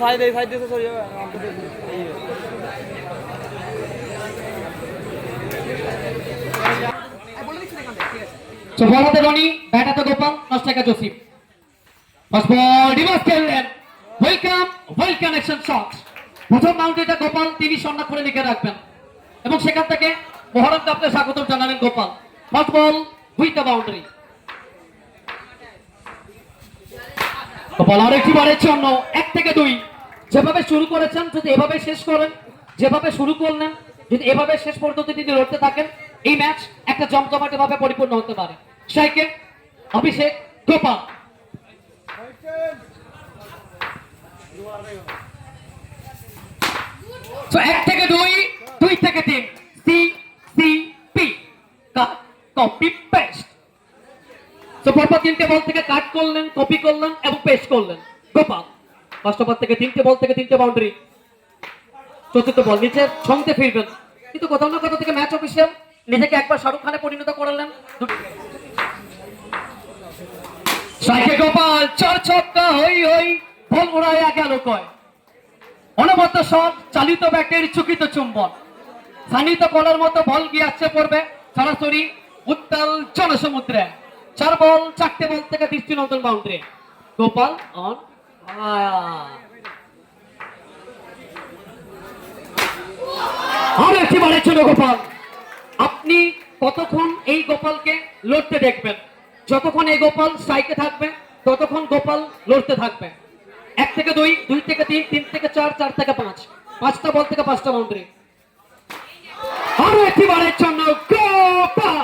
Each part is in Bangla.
সাইড সাইড দিয়ে So বল রনি ব্যাট হাতে গোপাল ফার্স্ট বল খেললেন ওয়েলকাম ওয়েল কানেকশন শট প্রথম বাউন্ডারিটা গোপাল, তিনি সন্না করে লিখে রাখবেন। এবং সেখান থেকে মহরম কাপকে স্বাগত জানালেন Gopal. First ball with the boundary Gopal আরেকটি বারের জন্য। এক থেকে দুই। যেভাবে শুরু করেছেন, যদি এভাবে শেষ করেন, যেভাবে শুরু করলেন, যদি এভাবে শেষ পর্যন্ত যদি লড়তে থাকেন, এই ম্যাচ একটা জমজমাটে ভাবে পরিপূর্ণ হতে পারে। সাইকে অভিষেক, গোপাল। এক থেকে দুই দুই থেকে তিন। C C, P. Copy paste তো পরপর তিনটে বল থেকে করলেন কপি করলেন এবং পেস্ট করলেন। গোপাল ফার্স্ট ওভার থেকে তিনটে বল থেকে তিনটে বাউন্ডারি চতুর্থ বল, নিচে ছংতে ফিরবেন। কিন্তু কোথাও না কোথাও থেকে ম্যাচ অফিসিয়াল নিজেকে একবার শাহরুখ খানে পরিণত করালেন। সাইকে গোপাল, চার ছক্কা, হই হই, বল উড়াইয়া গেল কয়? অনবদ্য শট, চালিত ব্যাটের চুকিত চুম্বন। স্থানিত কলার মতো বল গিয়ে আসছে পড়বে, সরাসরি উত্তাল জনসমুদ্রে। চার বল, চারটে বল থেকে দৃষ্টি নতুন বাউন্ডারি গোপাল, অন গোপাল। আপনি কতক্ষণ এই গোপালকে লড়তে দেখবেন? যতক্ষণ এই গোপাল স্ট্রাইকে থাকবে, ততক্ষণ গোপাল লড়তে থাকবে। এক থেকে দুই দুই থেকে তিন তিন থেকে চার চার থেকে পাঁচ। পাঁচটা বল থেকে পাঁচটা বাউন্ডারি আরও একটি বারের জন্য গোপাল।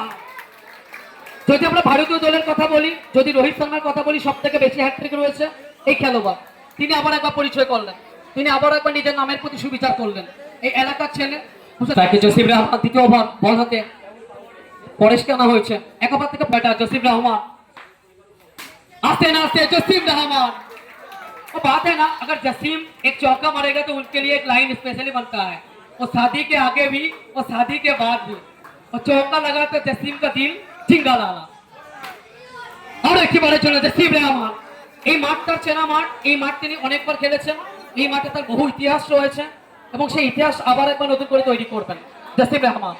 যদি আমরা ভারতীয় দলের কথা বলি যদি রোহিত শর্মার কথা বলি সব থেকে বেশি হ্যাট্রিক রয়েছে এই খেলোয়াড় তিনি আবার একবার পরিচয় করলেন তিনি আবার একবার নিজের নামের প্রতি সুবিচার করলেন এই এলাকার ছেলে তাকে জসিম রহমান দ্বিতীয় ওভার বল হাতে পরেশকে আনা হয়েছে এক ওভার থেকে ব্যাটার জসিম রহমান आते ना आते जसीम रहमान वो बात है ना अगर जसीम एक चौका मारेगा तो उनके लिए एक लाइन स्पेशली बनता है वो शादी के आगे भी और शादी के बाद भी और चौका लगा तो जसीम का दिल সিঙ্গালালা আমরা একটি চলে যাচ্ছে শিবরা মাঠ। এই মাঠটার চেনা মাঠ, এই মাঠ তিনি অনেকবার খেলেছেন। এই মাঠে তার বহু ইতিহাস রয়েছে এবং সেই ইতিহাস আবার একবার নতুন করে তৈরি করবেন। জাসিম রহমান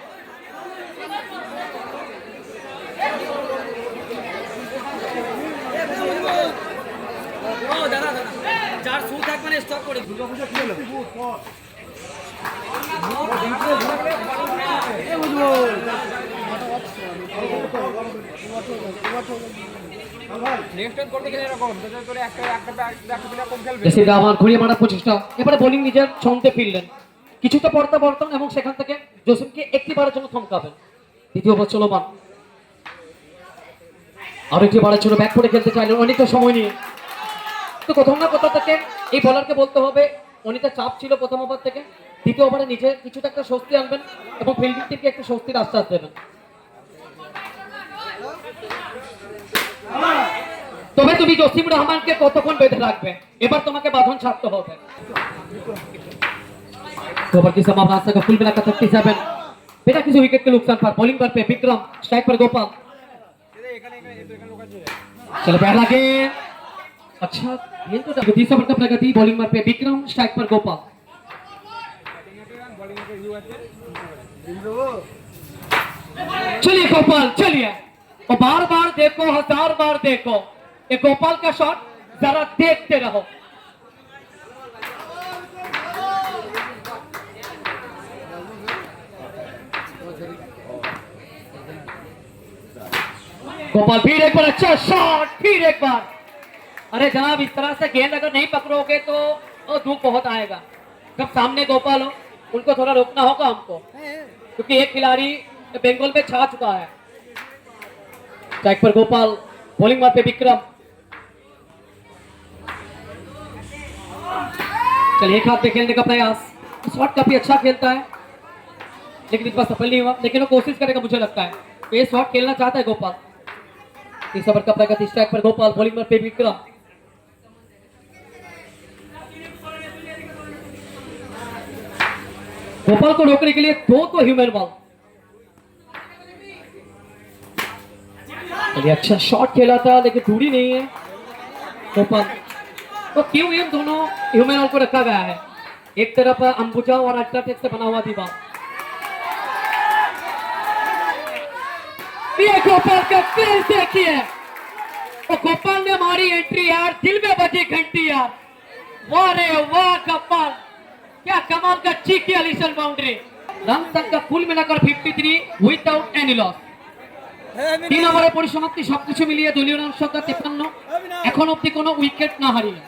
যার সুর থাকবে স্টক করে দুর্গা কি হলো জেসি রামান ঘুরিয়ে মারা প্রচেষ্টা। এবারে বোলিং নিজের ছন্দে ফিরলেন। কিছুটা পর্দা বর্তন এবং সেখান থেকে জসিমকে একটি জন্য থমকাবেন। দ্বিতীয় চলমান। জন্য ব্যাক করে খেলতে চাইলেন অনেকটা সময় নিয়ে। তো কোথাও না কোথাও থেকে এই বলারকে বলতে হবে অনেকটা চাপ ছিল প্রথম ওভার থেকে। দ্বিতীয় ওভারে নিজে কিছুটা একটা স্বস্তি আনবেন এবং ফিল্ডিং টিমকে একটু স্বস্তির আশ্বাস দেবেন। তবে তুমি জসিম রহমানকে কতক্ষণ বেঁধে রাখবে এবার তোমাকে বাঁধন ছাড়তে হবে ओवर की समाप्त का फुल मिला का 37 बेटा किसी विकेट के नुकसान पर बॉलिंग पर पे विक्रम स्ट्राइक पर गोपाल चलो पहला गेंद अच्छा गेंद तो तीसरा ओवर का प्रगति बॉलिंग पर पे विक्रम स्ट्राइक पर गोपाल चलिए गोपाल चलिए और बार बार देखो, हज़ार बार देखो, ये गोपाल का शॉट जरा देखते रहो। गोपाल फिर एक बार अच्छा शॉट फिर एक बार। अरे जनाब, इस तरह से गेंद अगर नहीं पकड़ोगे तो वो धूप बहुत आएगा। जब सामने गोपाल हो, उनको थोड़ा रोकना होगा हमको, क्योंकि एक खिलाड़ी बंगाल में छा चुका है। स्ट्राइक पर गोपाल बॉलिंग मार पे विक्रम चलिए एक हाथ पे खेलने का प्रयास। शॉट काफ़ी अच्छा खेलता है। लेकिन इस बार सफल नहीं हुआ। लेकिन वो कोशिश करेगा, मुझे लगता है। तो ये शॉट खेलना चाहता है गोपाल। इस ओवर का प्रगति स्ट्राइक पर गोपाल बॉलिंग पर पे विक्रम गोपाल को रोकने के लिए दो तो ह्यूमन बॉल अच्छा शॉट खेला था, लेकिन दूरी नहीं है। गोपाल तो क्यों इन दोनों ह्यूमन को रखा गया है? एक तरफ़ अंबुजा और अल्ट्राटेक से बना हुआ दीवार। गोपाल का फिर देखिए। तो गोपाल ने मारी एंट्री यार, दिल में बजी घंटी यार। वाह रे वाह गोपाल। क्या कमाल का चीकी अलीसन बाउंड्री रन तक का कुल मिलाकर 53 विदाउट एनी लॉस তিন ওভারের পরিসমাপ্তি সবকিছু মিলিয়ে দলীয় রান সংখ্যা তেপান্ন এখন অব্দি কোনো উইকেট না হারিয়ে।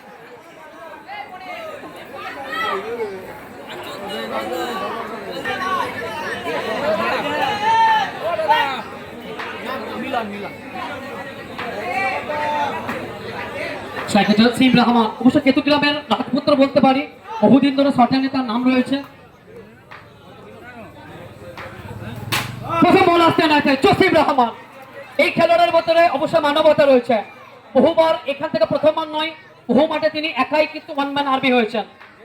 সাইকেল সিম রহমান অবশ্য কেতু গ্রামের রাজপুত্র বলতে পারি বহুদিন ধরে শর্টে তার নাম রয়েছে। প্রথম বল আসতে না জসিম রহমান। এই খেলোয়াড়ের ভেতরে অবশ্য মানবতা রয়েছে। বহুবার এখান থেকে প্রথমবার নয়, বহু মাঠে তিনি একাই কিন্তু ওয়ান ম্যান আর্মি হয়েছেন।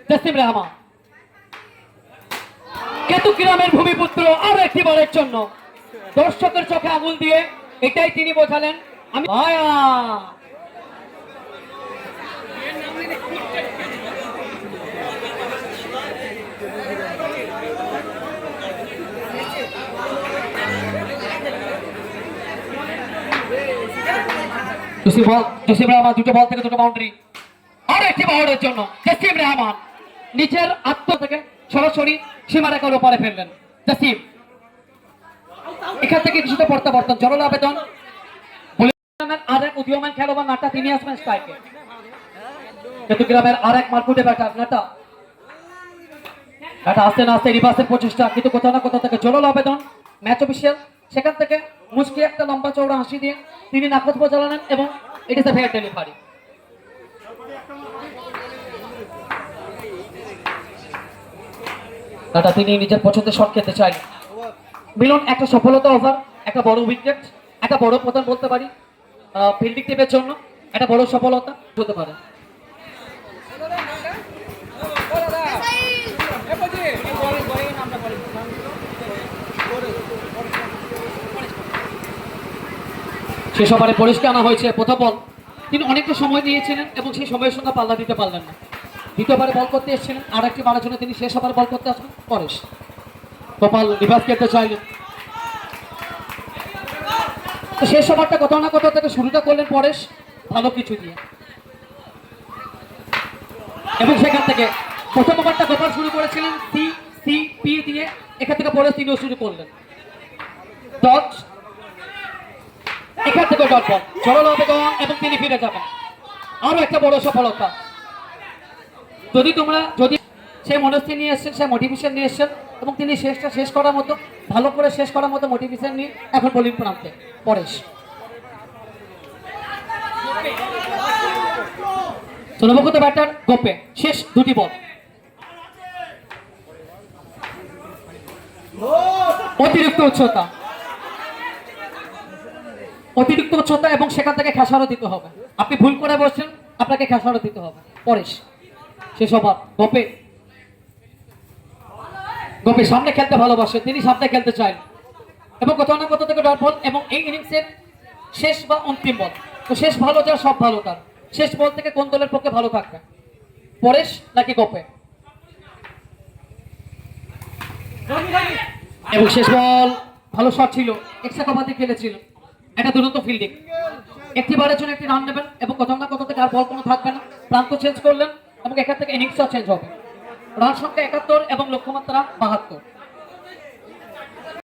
জসিম রহমান। কেতু গ্রামের ভূমিপুত্র আরও একটি বলের জন্য। দর্শকের চোখে আঙুল দিয়ে এটাই তিনি বোঝালেন, আমি ভায়া! জসিম আর একটি আত্ম থেকে সরাসরি সীমা রেখার উপরে ফেললেন। জসিম, এখান থেকে কিছুটা প্রত্যাবর্তন জরল আবেদন। বলিউডের আর এক উদীয়মান খেলোয়াড় নাটা তিনি আসবেন স্ট্রাইকে। চট্টগ্রামের আর এক মারকুটে ব্যাটার নাটা নাটা আস্তে না আস্তে রিভার্সের প্রচেষ্টা, কিন্তু কোথাও না কোথাও থেকে জরল আবেদন। ম্যাচ অফিসিয়াল সেখান থেকে মুশকি একটা লম্বা চৌড়া হাসি দিয়ে তিনি নাকচ বোঝালেন এবং ইট ইস ফেয়ার ডেলিভারি দাদা, তিনি নিজের পছন্দের শট খেতে চাই মিলন, একটা সফলতা ওভার একটা বড় উইকেট একটা বড় প্রধান বলতে পারি ফিল্ডিং টিমের জন্য, একটা বড় সফলতা হতে পারে। শেষ ওভারে পরিষ্কার আনা হয়েছে প্রথম বল তিনি অনেকটা সময় নিয়েছিলেন এবং সেই সময়ের সঙ্গে পাল্লা দিতে পারলেন না। দ্বিতীয়বারে বল করতে এসেছিলেন আর একটি মারার জন্য তিনি শেষ ওভারে বল করতে আসবেন পরেশ। গোপাল রিভার্স খেলতে চাইলেন। তো শেষ ওভারটা কোথাও না কোথাও থেকে শুরুটা করলেন পরেশ, ভালো কিছু দিয়ে। এবং সেখান থেকে প্রথম ওভারটা গোপাল শুরু করেছিলেন, সি সি, পি দিয়ে। এখান থেকে পরেশ তিনিও শুরু করলেন। ডট এখান থেকে বল সরল আবেদন এবং তিনি ফিরে যাবেন। আরও একটা বড় সফলতা। যদি তোমরা, যদি সেই মনস্থি নিয়ে এসছেন, সেই মোটিভেশন নিয়ে এসছেন, এবং তিনি শেষটা শেষ করার মতো, ভালো করে শেষ করার মতো মোটিভেশন নিয়ে এখন বোলিং প্রান্তে। পরেশ। সোনবগত ব্যাটার গোপে, শেষ দুটি বল। অতিরিক্ত উচ্চতা। অতিরিক্ত উচ্চতা এবং সেখান থেকে খেসারও দিতে হবে। আপনি ভুল করে বসছেন, আপনাকে খেসারও দিতে হবে। পরেশ, শেষ ওভার। গোপে। গোপে, সামনে খেলতে ভালোবাসে, তিনি সামনে খেলতে চান এবং কোথাও না কোথাও থেকে ডট বল এবং এই ইনিংসের শেষ বা অন্তিম বল। তো শেষ ভালো যার সব ভালো তার। শেষ বল থেকে কোন দলের পক্ষে ভালো থাকবে? পরেশ নাকি গোপে? এবং শেষ বল, ভালো শট ছিল এক্সট্রা কভাতে খেলেছিল। একটা দুরন্ত ফিল্ডিং একটি বারের জন্য একটি রান নেবেন এবং কোথাও না কোথাও থেকে আর বল কোনো থাকবে না। প্রান্ত চেঞ্জ করলেন এবং এখান থেকে ইনিংসও চেঞ্জ হবে। রান সংখ্যা একাত্তর এবং লক্ষ্যমাত্রা বাহাত্তর।